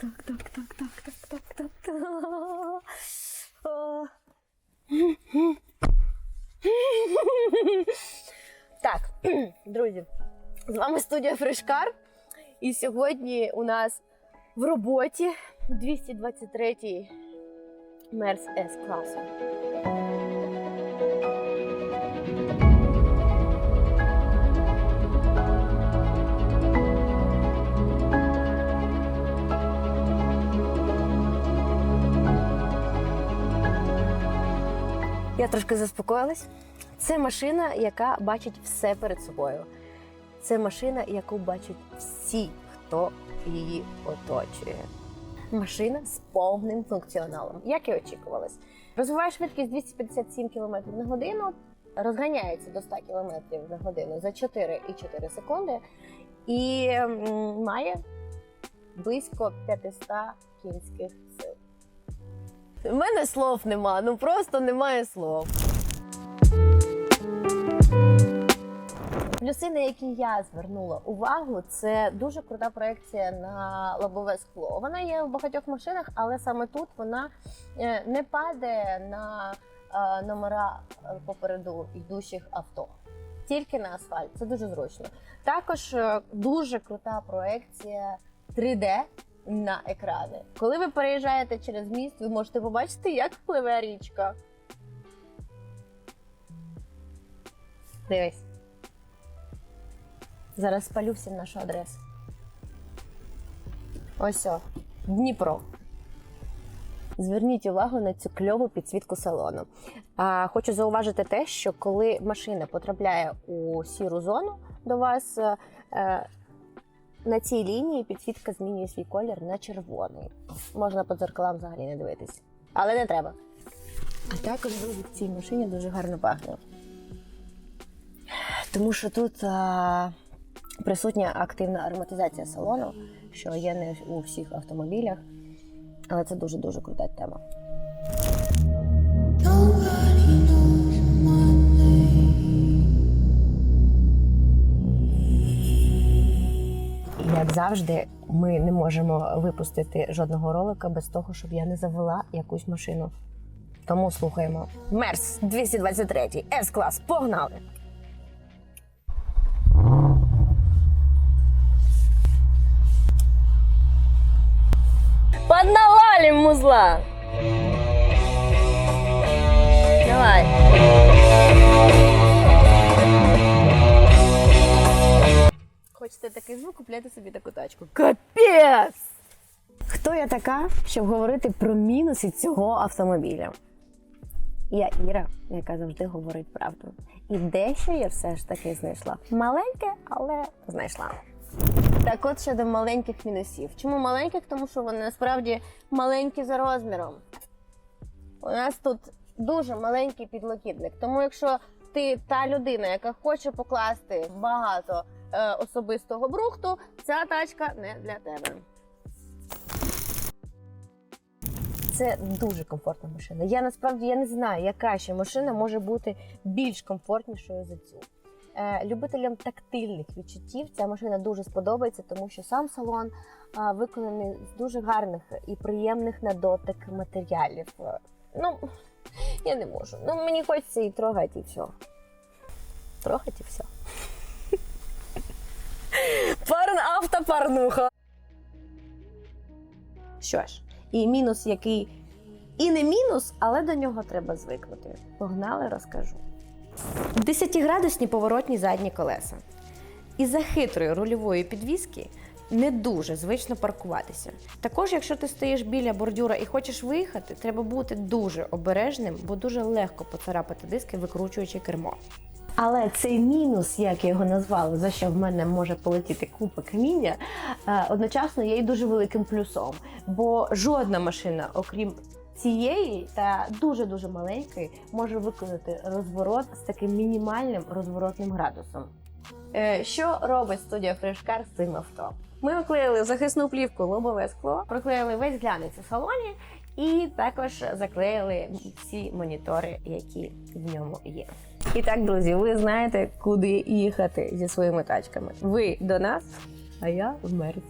так, так, так, так, так, так, так, так. Друзі, з вами студія Фрешкар. І сьогодні у нас в роботі 223-й Мерс С класу. Я трошки заспокоїлась. Це машина, яка бачить все перед собою. Це машина, яку бачать всі, хто її оточує. Машина з повним функціоналом, як і очікувалось. Розвиває швидкість 257 км на годину, розганяється до 100 км на годину за 4,4 секунди і має близько 500 кінських. У мене слов нема, ну просто немає слов. Плюси, на які я звернула увагу, це дуже крута проекція на лобове скло. Вона є в багатьох машинах, але саме тут вона е, не падає на е, номера е, попереду йдучих авто. Тільки на асфальт. Це дуже зручно. Також дуже крута проекція 3D на екрани. Коли ви переїжджаєте через міст, ви можете побачити, як пливе річка. Дивись. Зараз спалю всім нашу адресу. Ось о, Дніпро. Зверніть увагу на цю кльову підсвітку салону. А, хочу зауважити те, що коли машина потрапляє у сіру зону до вас, е, е, на цій лінії підсвітка змінює свій колір на червоний. Можна по дзеркалам взагалі не дивитись. Але не треба. А також в цій машині дуже гарно пахне. Тому що тут а, присутня активна ароматизація салону, що є не у всіх автомобілях. Але це дуже-дуже крута тема. Завжди, ми не можемо випустити жодного ролика без того, щоб я не завела якусь машину. Тому слухаємо. Мерс 223 С-клас. Погнали! Поднавалим музла! Давай. Хочете такий звук, купляйте собі таку тачку. Капець! Хто я така, щоб говорити про мінуси цього автомобіля? Я Іра, яка завжди говорить правду. І дещо я все ж таки знайшла. Маленьке, але знайшла. Так от щодо маленьких мінусів. Чому маленьких? Тому що вони насправді маленькі за розміром. У нас тут дуже маленький підлокітник. Тому якщо ти та людина, яка хоче покласти багато е, особистого брухту, ця тачка не для тебе. Це дуже комфортна машина. Я насправді я не знаю, яка ще машина може бути більш комфортнішою за цю. Е, любителям тактильних відчуттів ця машина дуже сподобається, тому що сам салон е, виконаний з дуже гарних і приємних на дотик матеріалів. Е, Ну, я не можу. Ну, мені хочеться і трогати, і все. Трогати і все. Автопарнуха. Що ж, і мінус, який і не мінус, але до нього треба звикнути. Погнали, розкажу. 10-градусні поворотні задні колеса. Із-за хитрої рульової підвіски не дуже звично паркуватися. Також, якщо ти стоїш біля бордюра і хочеш виїхати, треба бути дуже обережним, бо дуже легко поцарапати диски, викручуючи кермо. Але цей мінус, як я його назвала, за що в мене може полетіти купа каміння, е, одночасно є і дуже великим плюсом. Бо жодна машина, окрім цієї та дуже дуже маленької, може виконати розворот з таким мінімальним розворотним градусом. Е, Що робить студія Фрешкар з цим авто? Ми оклеїли захисну плівку лобове скло, проклеїли весь глянець у салоні і також заклеїли всі монітори, які в ньому є. І так, друзі, ви знаєте, куди їхати зі своїми тачками. Ви до нас, а я в Мерс.